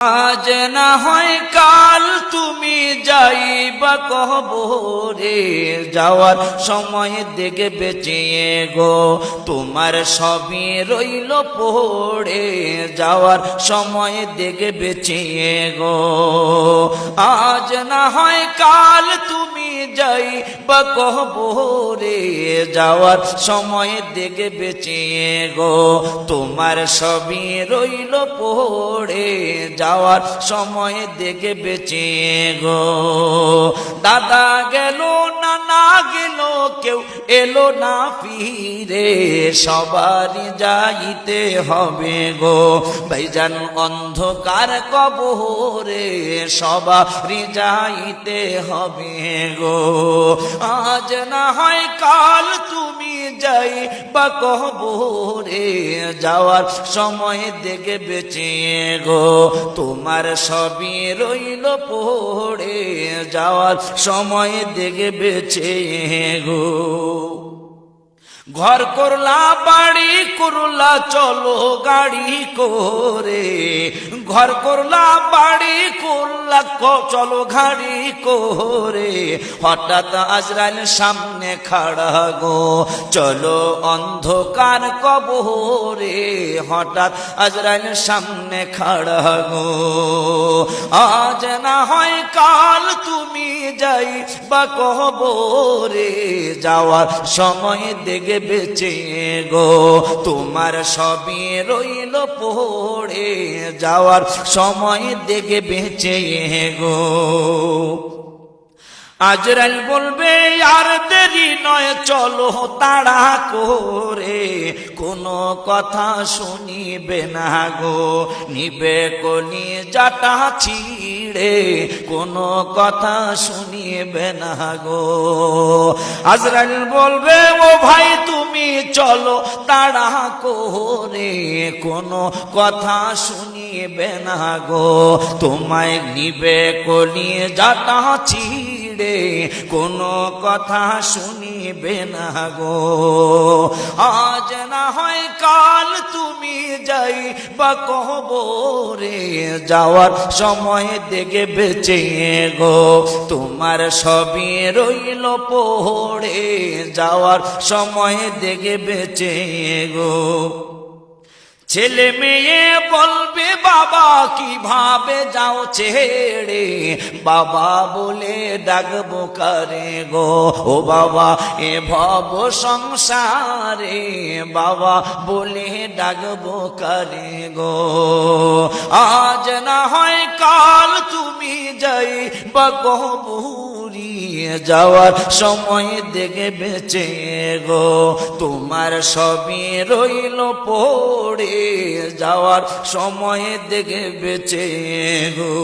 আজ না হয় কাল তুমি যাইবা কবরে, যাওয়ার সময় দেখে বেঁচে গো, তোমার সবই রইল পড়ে, যাওয়ার সময় দেখে বেঁচে গো। আজ না হয় কাল তুমি যাই বা কবরে, যাওয়ার সময় দেখে বেঁচে গো, তোমার সবই রইল পড়ে, যাওয়ার সময় দেখে বেঁচে গো। দাদা গেল না না গেল, কেউ এলো না ফিরে। সবারই যাইতে হবে গো। ভাইজান অন্ধকার কবরে, সবারই যাইতে হবে গো। আজ না হয় কাল তুমি যাই বা কবরে যাওয়ার সময় দেখে বেঁচে গো, তোমার সবই রইল পড়ে যাওয়ার সময় দেখে বেঁচে গো। ঘর করলা, বাড়ি করলা, চলো গাড়ি করে। ঘর করলা, বাড়ি করলা চলো গাড়ি করে। হঠাৎ আজরাইল সামনে খাড়া গো। চলো অন্ধকার কবরে। হঠাৎ আজরাইল সামনে খাড়া গো। আজ না হয় কাল তুমি যাই বা কবরে যাওয়ার সময় দেখে বেঁচে গো তোমার সবই রইল পড়ে যাওয়ার সময় দেখে বেঁচে গো আজরাইল বলবে, আর দেরি নয়, চলো তাড়া করে। কোনো কথা শুনিবে না গো, নিবে কলি জাটা ছিড়ে। কোনো কথা শুনিবে না গো। আজরাইল বলবে, ও ভাই, তুমি চলো তাড়া করে। কোনো কথা শুনিবে না গো, তোমায় নিবে কলি জাটা ছিড়ে। কোনো কথা শুনিবে না গো। আজ না হয় কাল তুমি যাই বা কবরে যাওয়ার সময় দেখে বেঁচে গো। তোমার সবই রইল পড়ে যাওয়ার সময় দেখে বেঁচে গো। ছেলে মেয়ে বলবে, বাবা, কীভাবে যাও ছেড়ে? বাবা বলে, ডাকবো কারে গো? ও বাবা, এ ভব সংসারে। বাবা বলে, ডাকবো কারে গো? আজ না হয় কাল তুমি যাই বা কবুরি যাওয়ার সময় দেখে বেঁচে গো, তোমার সবই রইল পড়ে যাওয়ার সময় দেখে বেঁচে গো।